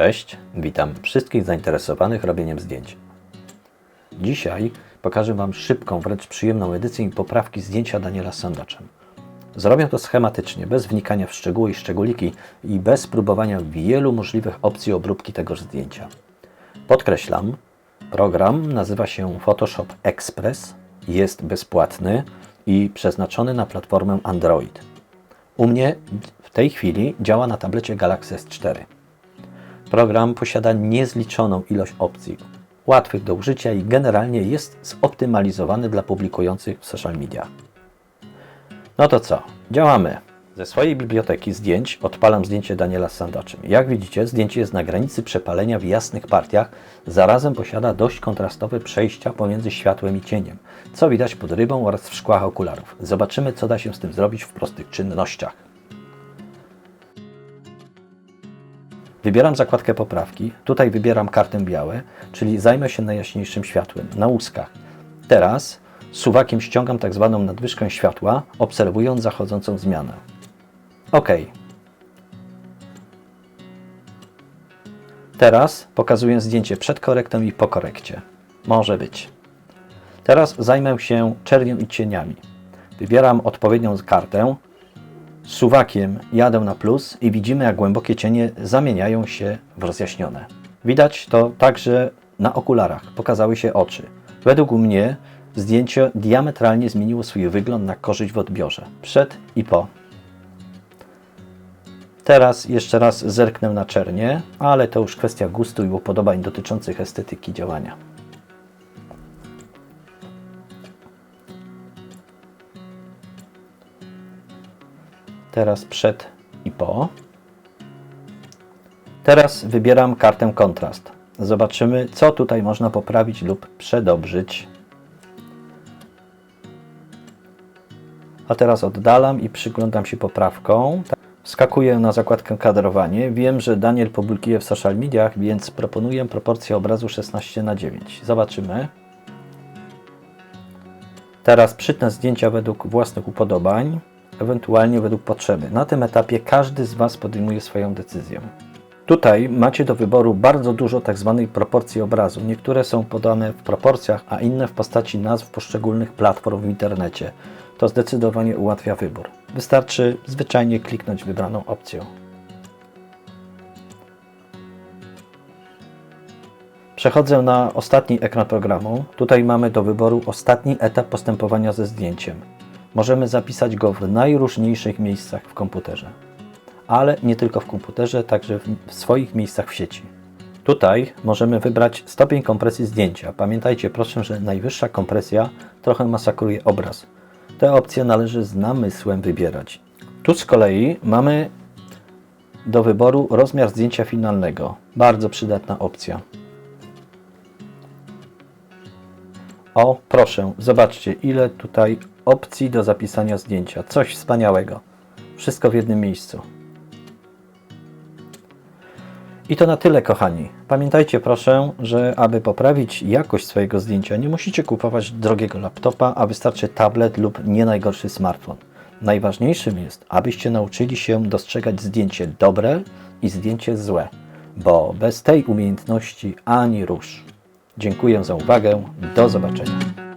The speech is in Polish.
Cześć, witam wszystkich zainteresowanych robieniem zdjęć. Dzisiaj pokażę Wam szybką, wręcz przyjemną edycję i poprawki zdjęcia Daniela z sandaczem. Zrobię to schematycznie, bez wnikania w szczegóły i szczególiki i bez próbowania wielu możliwych opcji obróbki tegoż zdjęcia. Podkreślam, program nazywa się Photoshop Express, jest bezpłatny i przeznaczony na platformę Android. U mnie w tej chwili działa na tablecie Galaxy S4. Program posiada niezliczoną ilość opcji, łatwych do użycia i generalnie jest zoptymalizowany dla publikujących w social media. No to co? Działamy. Ze swojej biblioteki zdjęć odpalam zdjęcie Daniela z sandaczem. Jak widzicie, zdjęcie jest na granicy przepalenia w jasnych partiach, zarazem posiada dość kontrastowe przejścia pomiędzy światłem i cieniem, co widać pod rybą oraz w szkłach okularów. Zobaczymy, co da się z tym zrobić w prostych czynnościach. Wybieram zakładkę poprawki. Tutaj wybieram kartę białe, czyli zajmę się najjaśniejszym światłem, na łuskach. Teraz suwakiem ściągam tak zwaną nadwyżkę światła, obserwując zachodzącą zmianę. OK. Teraz pokazuję zdjęcie przed korektą i po korekcie. Może być. Teraz zajmę się czerwią i cieniami. Wybieram odpowiednią kartę, Suwakiem jadę na plus i widzimy, jak głębokie cienie zamieniają się w rozjaśnione. Widać to także na okularach. Pokazały się oczy. Według mnie zdjęcie diametralnie zmieniło swój wygląd na korzyść w odbiorze. Przed i po. Teraz jeszcze raz zerknę na czernie, ale to już kwestia gustu i upodobań dotyczących estetyki działania. Teraz przed i po. Teraz wybieram kartę kontrast. Zobaczymy, co tutaj można poprawić lub przedobrzyć. A teraz oddalam i przyglądam się poprawką. Wskakuję na zakładkę kadrowanie. Wiem, że Daniel publikuje w social mediach, więc proponuję proporcję obrazu 16 na 9. Zobaczymy. Teraz przytnę zdjęcia według własnych upodobań ewentualnie według potrzeby. Na tym etapie każdy z Was podejmuje swoją decyzję. Tutaj macie do wyboru bardzo dużo tzw. Tak proporcji obrazu. Niektóre są podane w proporcjach, a inne w postaci nazw poszczególnych platform w internecie. To zdecydowanie ułatwia wybór. Wystarczy zwyczajnie kliknąć wybraną opcję. Przechodzę na ostatni ekran programu. Tutaj mamy do wyboru ostatni etap postępowania ze zdjęciem. Możemy zapisać go w najróżniejszych miejscach w komputerze. Ale nie tylko w komputerze, także w swoich miejscach w sieci. Tutaj możemy wybrać stopień kompresji zdjęcia. Pamiętajcie proszę, że najwyższa kompresja trochę masakruje obraz. Te opcje należy z namysłem wybierać. Tu z kolei mamy do wyboru rozmiar zdjęcia finalnego. Bardzo przydatna opcja. O, proszę, zobaczcie, ile tutaj opcji do zapisania zdjęcia. Coś wspaniałego. Wszystko w jednym miejscu. I to na tyle, kochani. Pamiętajcie proszę, że aby poprawić jakość swojego zdjęcia, nie musicie kupować drogiego laptopa, a wystarczy tablet lub nie najgorszy smartfon. Najważniejszym jest, abyście nauczyli się dostrzegać zdjęcie dobre i zdjęcie złe, bo bez tej umiejętności ani rusz. Dziękuję za uwagę. Do zobaczenia.